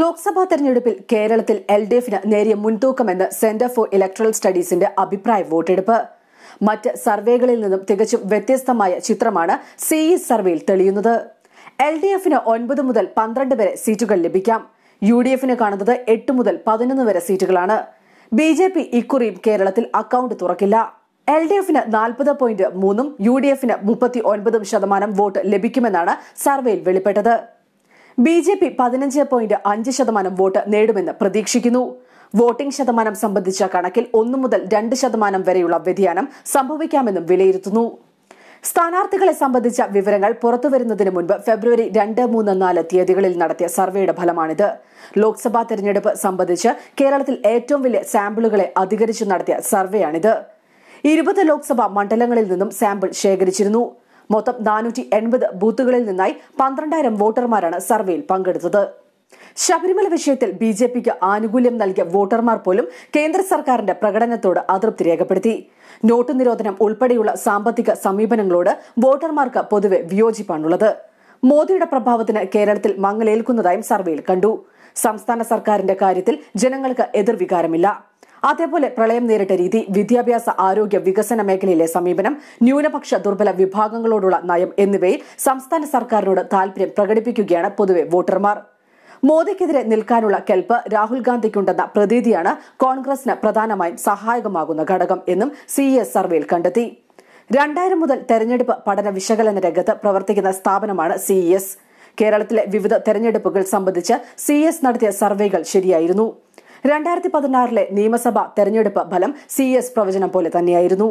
ലോക്സഭാ തെരഞ്ഞെടുപ്പിൽ കേരളത്തിൽ L D എഫിന് നേരിയ മുൻതൂക്കമെന്ന് സെന്റർ ഫോർ ഇലക്ട്രൽ സ്റ്റഡീസിന്റെ അഭിപ്രായ വോട്ടെടുപ്പ്. മറ്റ് സർവേകളിൽ നിന്നും തികച്ചും വ്യത്യസ്തമായ ചിത്രമാണ് സിഇ സർവേയിൽ തെളിയുന്നത്. എൽ ഡി എഫിന് ഒൻപത് മുതൽ പന്ത്രണ്ട് വരെ സീറ്റുകൾ ലഭിക്കാം. യു ഡി എഫിന് കാണുന്നത് എട്ട് മുതൽ പതിനൊന്ന് വരെ സീറ്റുകളാണ്. ബി ജെ പി ഇക്കുറിയും കേരളത്തിൽ അക്കൌണ്ട് തുറക്കില്ല. എൽ ഡി എഫിന് നാൽപ്പത് പോയിന്റ് മൂന്നും യു ഡി എഫിന് മുപ്പത്തി ഒൻപതും ശതമാനം വോട്ട് ലഭിക്കുമെന്നാണ് സർവേയിൽ വെളിപ്പെട്ടത്. ബി ജെ പി പതിനഞ്ച് പോയിന്റ് അഞ്ച് ശതമാനം വോട്ട് നേടുമെന്ന് പ്രതീക്ഷിക്കുന്നു. വോട്ടിംഗ് ശതമാനം സംബന്ധിച്ച കണക്കിൽ ഒന്നു മുതൽ രണ്ട് ശതമാനം വരെയുള്ള വ്യതിയാനം സംഭവിക്കാമെന്നും വിലയിരുത്തുന്നു. സ്ഥാനാർത്ഥികളെ സംബന്ധിച്ച വിവരങ്ങൾ പുറത്തുവരുന്നതിന് മുൻപ് ഫെബ്രുവരി രണ്ട് മൂന്ന് നാല് തീയതികളിൽ നടത്തിയ സർവേയുടെ ഫലമാണിത്. ലോക്സഭാ തെരഞ്ഞെടുപ്പ് സംബന്ധിച്ച് കേരളത്തിൽ ഏറ്റവും വലിയ സാമ്പിളുകളെ അധികരിച്ചു നടത്തിയ സർവേയാണിത്. ഇരുപത് ലോക്സഭാ മണ്ഡലങ്ങളിൽ നിന്നും സാമ്പിൾ ശേഖരിച്ചിരുന്നു. മൊത്തം നാനൂറ്റി എൺപത് ബൂത്തുകളിൽ നിന്നായി പന്ത്രണ്ടായിരം വോട്ടർമാരാണ് സർവേയിൽ പങ്കെടുത്തത്. ശബരിമല വിഷയത്തിൽ ബി ജെ പിക്ക് ആനുകൂല്യം നൽകിയ വോട്ടർമാർ പോലും കേന്ദ്ര സർക്കാരിന്റെ പ്രകടനത്തോട് അതൃപ്തി രേഖപ്പെടുത്തി. നോട്ട് നിരോധനം ഉൾപ്പെടെയുള്ള സാമ്പത്തിക സമീപനങ്ങളോട് വോട്ടർമാർക്ക് പൊതുവെ വിയോജിപ്പാണുള്ളത്. മോദിയുടെ പ്രഭാവത്തിന് കേരളത്തിൽ മങ്ങലേൽക്കുന്നതായും സർവേയിൽ കണ്ടു. സംസ്ഥാന സർക്കാരിന്റെ കാര്യത്തിൽ ജനങ്ങൾക്ക് എതിർവികാരമില്ല. അതേപോലെ പ്രളയം നേരിട്ട രീതി വിദ്യാഭ്യാസ ആരോഗ്യ വികസന മേഖലയിലെ സമീപനം ന്യൂനപക്ഷ ദുർബല വിഭാഗങ്ങളോടുള്ള നയം എന്നിവയിൽ സംസ്ഥാന സർക്കാരിനോട് താൽപര്യം പ്രകടിപ്പിക്കുകയാണ് പൊതുവെ വോട്ടർമാർ. മോദിക്കെതിരെ നിൽക്കാനുള്ള കെൽപ്പ് രാഹുൽ ഗാന്ധിക്കുണ്ടെന്ന പ്രതീതിയാണ് കോൺഗ്രസിന് പ്രധാനമായും സഹായകമാകുന്ന ഘടകം എന്നും സി എസ് സർവേയിൽ കണ്ടെത്തി. രണ്ടായിരം മുതൽ തെരഞ്ഞെടുപ്പ് പഠന വിശകലന രംഗത്ത് പ്രവർത്തിക്കുന്ന സ്ഥാപനമാണ് സി കേരളത്തിലെ വിവിധ തെരഞ്ഞെടുപ്പുകൾ സംബന്ധിച്ച് സി നടത്തിയ സർവേകൾ ശരിയായിരുന്നു. രണ്ടായിരത്തി പതിനാറിലെ നിയമസഭാ തെരഞ്ഞെടുപ്പ് ഫലം സി എസ് പ്രവചനം പോലെ തന്നെയായിരുന്നു.